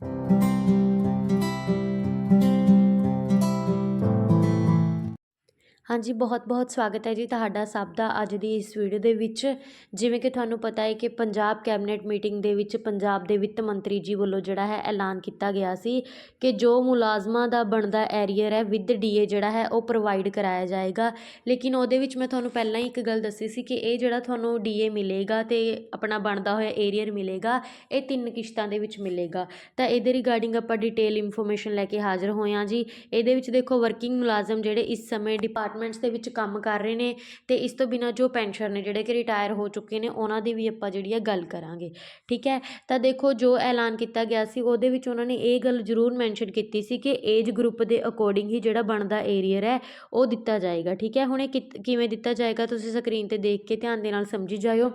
Thank you. ਹਾਂਜੀ, ਬਹੁਤ-ਬਹੁਤ ਸਵਾਗਤ ਹੈ ਜੀ ਤੁਹਾਡਾ ਸਭ ਦਾ ਅੱਜ ਦੀ ਇਸ ਵੀਡੀਓ ਦੇ ਵਿੱਚ। ਜਿਵੇਂ ਕਿ ਤੁਹਾਨੂੰ ਪਤਾ ਹੈ ਕਿ ਪੰਜਾਬ ਕੈਬਨਿਟ ਮੀਟਿੰਗ ਦੇ ਵਿੱਚ ਪੰਜਾਬ ਦੇ ਵਿੱਤ ਮੰਤਰੀ ਜੀ ਵੱਲੋਂ ਜਿਹੜਾ ਹੈ ਐਲਾਨ ਕੀਤਾ ਗਿਆ ਸੀ ਕਿ ਜੋ ਮੁਲਾਜ਼ਮਾਂ ਦਾ ਬਣਦਾ ਐਰੀਅਰ ਹੈ ਵਿਦ ਡੀਏ ਜਿਹੜਾ ਹੈ ਉਹ ਪ੍ਰੋਵਾਈਡ ਕਰਾਇਆ ਜਾਏਗਾ। ਲੇਕਿਨ ਉਹਦੇ ਵਿੱਚ ਮੈਂ ਤੁਹਾਨੂੰ ਪਹਿਲਾਂ ਹੀ ਇੱਕ ਗੱਲ ਦੱਸੀ ਸੀ ਕਿ ਇਹ ਜਿਹੜਾ ਤੁਹਾਨੂੰ ਡੀਏ ਮਿਲੇਗਾ ਤੇ ਆਪਣਾ ਬਣਦਾ ਹੋਇਆ ਏਰੀਅਰ ਮਿਲੇਗਾ, ਇਹ ਤਿੰਨ ਕਿਸ਼ਤਾਂ ਦੇ ਵਿੱਚ ਮਿਲੇਗਾ। ਤਾਂ ਇਹਦੇ ਰਿਗਾਰਡਿੰਗ ਆਪਾਂ ਡਿਟੇਲ ਇਨਫੋਰਮੇਸ਼ਨ ਲੈ ਕੇ ਹਾਜ਼ਰ ਹੋਏ ਹਾਂ ਜੀ। ਇਹਦੇ ਵਿੱਚ ਦੇਖੋ, ਵਰਕਿੰਗ ਮੁਲਾਜ਼ਮ ਜਿਹੜੇ ਇਸ ਸਮੇਂ ਡਿਪਾਰਟ ਡਿਪਾਰਟਮੈਂਟਸ ਦੇ ਵਿੱਚ ਕੰਮ ਕਰ ਰਹੇ ਨੇ ਅਤੇ ਇਸ ਤੋਂ ਬਿਨਾਂ ਜੋ ਪੈਨਸ਼ਨ ਨੇ ਜਿਹੜੇ ਕਿ ਰਿਟਾਇਰ ਹੋ ਚੁੱਕੇ ਨੇ, ਉਹਨਾਂ ਦੀ ਵੀ ਆਪਾਂ ਜਿਹੜੀ ਆ ਗੱਲ ਕਰਾਂਗੇ। ਠੀਕ ਹੈ? ਤਾਂ ਦੇਖੋ ਜੋ ਐਲਾਨ ਕੀਤਾ ਗਿਆ ਸੀ, ਉਹਦੇ ਵਿੱਚ ਉਹਨਾਂ ਨੇ ਇਹ ਗੱਲ ਜ਼ਰੂਰ ਮੈਂਸ਼ਨ ਕੀਤੀ ਸੀ ਕਿ ਏਜ ਗਰੁੱਪ ਦੇ ਅਕੋਰਡਿੰਗ ਹੀ ਜਿਹੜਾ ਬਣਦਾ ਏਰੀਅਰ ਹੈ, ਉਹ ਦਿੱਤਾ ਜਾਏਗਾ। ਠੀਕ ਹੈ? ਹੁਣ ਇਹ ਕਿਵੇਂ ਦਿੱਤਾ ਜਾਏਗਾ, ਤੁਸੀਂ ਸਕਰੀਨ ਤੇ ਦੇਖ ਕੇ ਧਿਆਨ ਦੇ ਨਾਲ ਸਮਝੀ ਜਾਇਓ।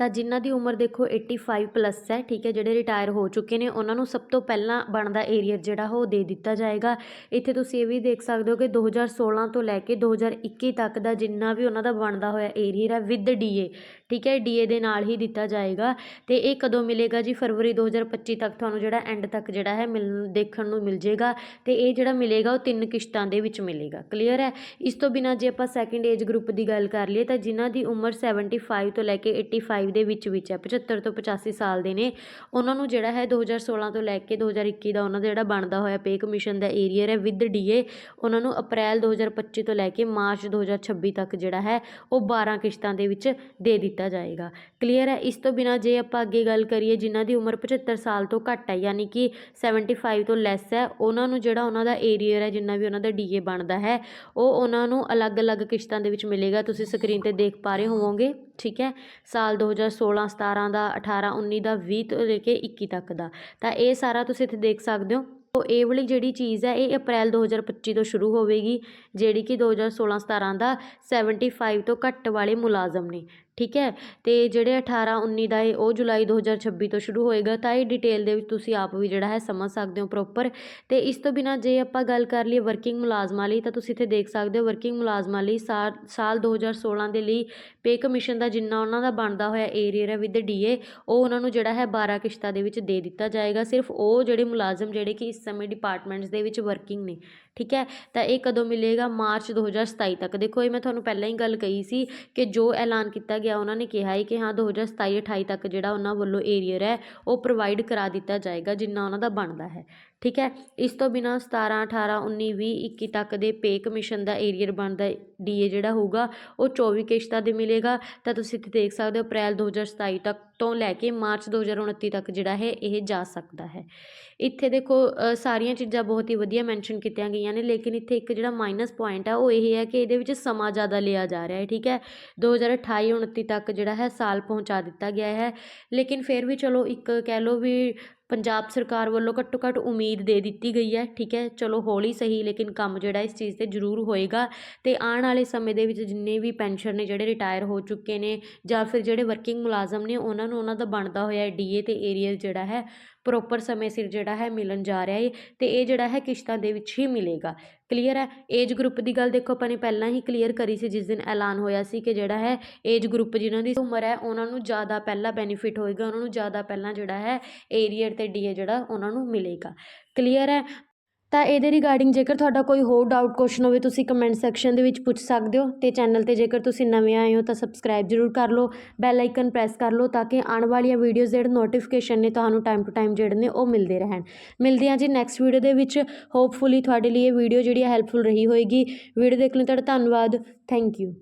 ਤਾਂ ਜਿਨ੍ਹਾਂ ਦੀ ਉਮਰ ਦੇਖੋ 85 ਪਲੱਸ ਹੈ, ਠੀਕ ਹੈ, ਜਿਹੜੇ ਰਿਟਾਇਰ ਹੋ ਚੁੱਕੇ ਨੇ, ਉਹਨਾਂ ਨੂੰ ਸਭ ਤੋਂ ਪਹਿਲਾਂ ਬਣਦਾ ਏਰੀਅਰ ਜਿਹੜਾ ਉਹ ਦੇ ਦਿੱਤਾ ਜਾਏਗਾ। ਇੱਥੇ ਤੁਸੀਂ ਇਹ ਵੀ ਦੇਖ ਸਕਦੇ ਹੋ ਕਿ 2016 ਤੋਂ ਲੈ ਕੇ 2021 ਤੱਕ ਦਾ ਜਿੰਨਾ ਵੀ ਉਹਨਾਂ ਦਾ ਬਣਦਾ ਹੋਇਆ ਏਰੀਅਰ ਹੈ ਵਿਦ ਡੀਏ ਠੀਕ ਹੈ ਡੀਏ ਦੇ ਨਾਲ ਹੀ ਦਿੱਤਾ ਜਾਏਗਾ। ਤੇ ਇਹ ਕਦੋਂ ਮਿਲੇਗਾ ਜੀ? ਫਰਵਰੀ 2025 ਤੱਕ ਤੁਹਾਨੂੰ ਜਿਹੜਾ ਐਂਡ ਤੱਕ ਜਿਹੜਾ ਹੈ ਮਿਲ, ਦੇਖਣ ਨੂੰ ਮਿਲ ਜੇਗਾ ਤੇ ਇਹ ਜਿਹੜਾ ਮਿਲੇਗਾ ਉਹ ਤਿੰਨ ਕਿਸ਼ਤਾਂ ਦੇ ਵਿੱਚ ਮਿਲੇਗਾ ਕਲੀਅਰ ਹੈ? ਇਸ ਤੋਂ ਬਿਨਾਂ ਜੇ ਆਪਾਂ ਸੈਕੰਡ ਏਜ ਗਰੁੱਪ ਦੀ ਗੱਲ ਕਰ ਲਈਏ ਤਾਂ ਜਿਨ੍ਹਾਂ ਦੀ ਉਮਰ 75 ਤੋਂ ਲੈ ਕੇ 85 ਦੇ ਵਿੱਚ ਵਿੱਚ ਹੈ 75 ਤੋਂ 85 ਸਾਲ ਦੇ ਨੇ। ਉਹਨਾਂ ਨੂੰ ਜਿਹੜਾ ਹੈ 2016 ਤੋਂ ਲੈ ਕੇ 2021 ਦਾ ਉਹਨਾਂ ਦਾ ਜਿਹੜਾ ਬਣਦਾ ਹੋਇਆ ਪੇ ਕਮਿਸ਼ਨ ਦਾ ਏਰੀਅਰ ਹੈ ਵਿਦ ਡੀਏ ਉਹਨਾਂ ਨੂੰ ਅਪ੍ਰੈਲ 2025 ਤੋਂ ਲੈ ਕੇ ਮਾਰਚ 2026 ਤੱਕ ਜਿਹੜਾ ਹੈ ਉਹ 12 ਕਿਸ਼ਤਾਂ ਦੇ ਵਿੱਚ ਦੇ ਦਿੱਤਾ ਜਾਏਗਾ। ਕਲੀਅਰ ਹੈ? ਇਸ ਤੋਂ ਬਿਨਾਂ ਜੇ ਆਪਾਂ ਅੱਗੇ ਗੱਲ ਕਰੀਏ, ਜਿਨ੍ਹਾਂ ਦੀ ਉਮਰ 75 ਸਾਲ ਤੋਂ ਘੱਟ ਹੈ, ਯਾਨੀ ਕਿ 75 ਤੋਂ ਲੈਸ ਹੈ, ਉਹਨਾਂ ਨੂੰ ਜਿਹੜਾ ਉਹਨਾਂ ਦਾ ਏਰੀਅਰ ਹੈ, ਜਿੰਨਾ ਵੀ ਉਹਨਾਂ ਦਾ ਡੀਏ ਬਣਦਾ ਹੈ, ਉਹ ਉਹਨਾਂ ਨੂੰ ਅਲੱਗ-ਅਲੱਗ ਕਿਸ਼ਤਾਂ ਦੇ ਵਿੱਚ ਮਿਲੇਗਾ। ਤੁਸੀਂ ਸਕਰੀਨ ਤੇ ਦੇਖ ਪਾ ਰਹੇ ਹੋਵੋਗੇ। ਠੀਕ ਹੈ? ਸਾਲ 2016 17 ਦਾ 18 19 ਦਾ 20 ਤੋਂ ਲੈ ਕੇ 21 ਤੱਕ ਦਾ। ਤਾਂ ਇਹ ਸਾਰਾ ਤੁਸੀਂ ਇੱਥੇ ਦੇਖ ਸਕਦੇ ਹੋ। ਉਹ ਇਹ ਵਾਲੀ ਜਿਹੜੀ ਚੀਜ਼ ਹੈ, ਇਹ ਅਪ੍ਰੈਲ 2025 ਤੋਂ ਸ਼ੁਰੂ ਹੋਵੇਗੀ, ਜਿਹੜੀ ਕਿ 2016 17 ਦਾ 75 ਤੋਂ ਘੱਟ ਵਾਲੇ ਮੁਲਾਜ਼ਮ ਨੇ। ਠੀਕ ਹੈ? ਅਤੇ ਜਿਹੜੇ 18 19 ਦਾ ਹੈ ਉਹ ਜੁਲਾਈ 2026 ਤੋਂ ਸ਼ੁਰੂ ਹੋਏਗਾ, ਤਾਂ ਇਹ ਡਿਟੇਲ ਦੇ ਵਿੱਚ ਤੁਸੀਂ ਆਪ ਵੀ ਜਿਹੜਾ ਹੈ ਸਮਝ ਸਕਦੇ ਹੋ ਪ੍ਰੋਪਰ ਅਤੇ ਇਸ ਤੋਂ ਬਿਨਾਂ ਜੇ ਆਪਾਂ ਗੱਲ ਕਰ ਲਈਏ ਵਰਕਿੰਗ ਮੁਲਾਜ਼ਮਾਂ ਲਈ, ਤਾਂ ਤੁਸੀਂ ਇੱਥੇ ਦੇਖ ਸਕਦੇ ਹੋ ਵਰਕਿੰਗ ਮੁਲਾਜ਼ਮਾਂ ਲਈ ਸਾਲ ਸਾਲ 2016 ਦੇ ਲਈ ਪੇ ਕਮਿਸ਼ਨ ਦਾ ਜਿੰਨਾ ਉਹਨਾਂ ਦਾ ਬਣਦਾ ਹੋਇਆ ਏਰੀਅਰ ਹੈ ਵਿਦ ਡੀਏ ਉਹ ਉਹਨਾਂ ਨੂੰ ਜਿਹੜਾ ਹੈ 12 ਕਿਸ਼ਤਾਂ ਦੇ ਵਿੱਚ ਦੇ ਦਿੱਤਾ ਜਾਏਗਾ। ਸਿਰਫ ਉਹ ਜਿਹੜੇ ਮੁਲਾਜ਼ਮ ਜਿਹੜੇ ਕਿ ਇਸ ਸਮੇਂ ਡਿਪਾਰਟਮੈਂਟਸ ਦੇ ਵਿੱਚ ਵਰਕਿੰਗ ਨੇ, ਠੀਕ ਹੈ? ਤਾਂ ਇਹ ਕਦੋਂ ਮਿਲੇਗਾ? ਮਾਰਚ 2027 ਤੱਕ। ਦੇਖੋ, ਇਹ ਮੈਂ ਤੁਹਾਨੂੰ ਪਹਿਲਾਂ ਹੀ ਗੱਲ ਕਹੀ ਸੀ ਕਿ ਜੋ ਐਲਾਨ ਕੀਤਾ ਗਿਆ ਉਹਨਾਂ ਨੇ ਕਿਹਾ ਹੈ ਕਿ ਹਾਂ 2027 28 ਤੱਕ ਜਿਹੜਾ ਉਹਨਾਂ ਵੱਲੋਂ ਏਰੀਅਰ ਹੈ, ਉਹ ਪ੍ਰੋਵਾਈਡ ਕਰਾ ਦਿੱਤਾ ਜਾਏਗਾ, ਜਿੰਨਾ ਉਹਨਾਂ ਦਾ ਬਣਦਾ ਹੈ। ਠੀਕ ਹੈ? ਇਸ ਤੋਂ ਬਿਨਾਂ 17 18 19 20 21 ਤੱਕ ਦੇ ਪੇ ਕਮਿਸ਼ਨ ਦਾ ਏਰੀਅਰ ਬਣਦਾ ਡੀਏ ਜਿਹੜਾ ਹੋਊਗਾ, ਉਹ 24 ਕਿਸ਼ਤਾਂ ਦੇ ਮਿਲੇਗਾ। ਤਾਂ ਤੁਸੀਂ ਇੱਥੇ ਦੇਖ ਸਕਦੇ ਹੋ, ਅਪ੍ਰੈਲ 2027 ਤੱਕ ਤੋਂ ਲੈ ਕੇ ਮਾਰਚ 2029 ਤੱਕ ਜਿਹੜਾ ਹੈ, ਇਹ ਜਾ ਸਕਦਾ ਹੈ। ਇੱਥੇ ਦੇਖੋ ਸਾਰੀਆਂ ਚੀਜ਼ਾਂ ਬਹੁਤ ਹੀ ਵਧੀਆ ਮੈਂਸ਼ਨ ਕੀਤੀਆਂ ਗਈਆਂ ਨੇ, ਲੇਕਿਨ ਇੱਥੇ ਇੱਕ ਜਿਹੜਾ ਮਾਈਨਸ ਪੁਆਇੰਟ ਆ, ਉਹ ਇਹ ਹੈ ਕਿ ਇਹਦੇ ਵਿੱਚ ਸਮਾਂ ਜ਼ਿਆਦਾ ਲਿਆ ਜਾ ਰਿਹਾ ਹੈ, ਠੀਕ ਹੈ? 2028 29 ਤੱਕ ਜਿਹੜਾ ਹੈ, ਸਾਲ ਪਹੁੰਚਾ ਦਿੱਤਾ ਗਿਆ ਹੈ। ਲੇਕਿਨ ਫਿਰ ਵੀ ਚਲੋ, ਇੱਕ ਕਹਿ ਲਓ ਵੀ ਪੰਜਾਬ ਸਰਕਾਰ ਵੱਲੋਂ ਘੱਟੋ ਘੱਟ ਉਮੀਦ ਦੇ ਦਿੱਤੀ ਗਈ ਹੈ। ਠੀਕ ਹੈ, ਚਲੋ ਹੌਲੀ ਸਹੀ, ਲੇਕਿਨ ਕੰਮ ਜਿਹੜਾ ਇਸ ਚੀਜ਼ ਤੇ ਜ਼ਰੂਰ ਹੋਏਗਾ ਤੇ ਆਉਣ ਵਾਲੇ ਸਮੇਂ ਦੇ ਵਿੱਚ ਜਿੰਨੇ ਵੀ ਪੈਨਸ਼ਨ ਨੇ ਜਿਹੜੇ ਰਿਟਾਇਰ ਹੋ ਚੁੱਕੇ ਨੇ ਜਾਂ ਫਿਰ ਜਿਹੜੇ ਵਰਕਿੰਗ ਮੁਲਾਜ਼ਮ ਨੇ, ਉਹਨਾਂ ਨੂੰ ਉਹਨਾਂ ਦਾ ਬਣਦਾ ਹੋਇਆ ਡੀਏ ਤੇ ਏਰੀਅਲ ਜਿਹੜਾ ਹੈ ਪ੍ਰੋਪਰ ਸਮੇਂ ਸਿਰ ਜਿਹੜਾ ਹੈ ਮਿਲਣ ਜਾ ਰਿਹਾ ਹੈ ਤੇ ਇਹ ਜਿਹੜਾ ਹੈ ਕਿਸ਼ਤਾਂ ਦੇ ਵਿੱਚ ਹੀ ਮਿਲੇਗਾ। ਕਲੀਅਰ ਹੈ? ਏਜ ਗਰੁੱਪ ਦੀ ਗੱਲ ਦੇਖੋ, ਆਪਾਂ ਨੇ ਪਹਿਲਾਂ ਹੀ ਕਲੀਅਰ ਕਰੀ ਸੀ ਜਿਸ ਦਿਨ ਐਲਾਨ ਹੋਇਆ ਸੀ ਕਿ ਜਿਹੜਾ ਹੈ ਏਜ ਗਰੁੱਪ ਜਿਨ੍ਹਾਂ ਦੀ ਉਮਰ ਹੈ, ਉਹਨਾਂ ਨੂੰ ਜ਼ਿਆਦਾ ਪਹਿਲਾਂ ਬੈਨੀਫਿਟ ਹੋਏਗਾ, ਉਹਨਾਂ ਨੂੰ ਜ਼ਿਆਦਾ ਪਹਿਲਾਂ ਜਿਹੜਾ ਹੈ ਏਰੀਅਰ ਤੇ ਡੀਏ ਜਿਹੜਾ, ਉਹਨਾਂ ਨੂੰ ਮਿਲੇਗਾ। ਕਲੀਅਰ ਹੈ? ਤਾਂ ਇਹਦੇ ਰਿਗਾਰਡਿੰਗ ਜੇਕਰ ਤੁਹਾਡਾ ਕੋਈ ਹੋਰ ਡਾਊਟ ਕੁਐਸਚਨ ਹੋਵੇ, ਤੁਸੀਂ ਕਮੈਂਟ ਸੈਕਸ਼ਨ ਦੇ ਵਿੱਚ ਪੁੱਛ ਸਕਦੇ ਹੋ ਤੇ ਚੈਨਲ ਤੇ ਜੇਕਰ ਤੁਸੀਂ ਨਵੇਂ ਆਏ ਹੋ ਤਾਂ ਸਬਸਕ੍ਰਾਈਬ ਜ਼ਰੂਰ ਕਰ ਲਓ ਬੈਲ ਆਈਕਨ ਪ੍ਰੈਸ ਕਰ ਲਓ ਤਾਂ ਕਿ ਆਉਣ ਵਾਲੀਆਂ ਵੀਡੀਓਜ਼ ਜਿਹੜੇ ਨੋਟੀਫਿਕੇਸ਼ਨ ਨੇ ਤੁਹਾਨੂੰ ਟਾਈਮ ਟੂ ਟਾਈਮ ਜਿਹੜੇ ਨੇ ਉਹ ਮਿਲਦੇ ਰਹਿਣ। ਮਿਲਦੇ ਹਾਂ ਜੀ ਨੈਕਸਟ ਵੀਡੀਓ ਦੇ ਵਿੱਚ। ਹੋਪਫੁਲੀ ਤੁਹਾਡੇ ਲਈ ਇਹ ਵੀਡੀਓ ਜਿਹੜੀ ਹੈ ਹੈਲਪਫੁਲ ਰਹੀ ਹੋਏਗੀ। ਵੀਡੀਓ ਦੇਖਣ ਲਈ ਤੁਹਾਡਾ ਧੰਨਵਾਦ। Thank you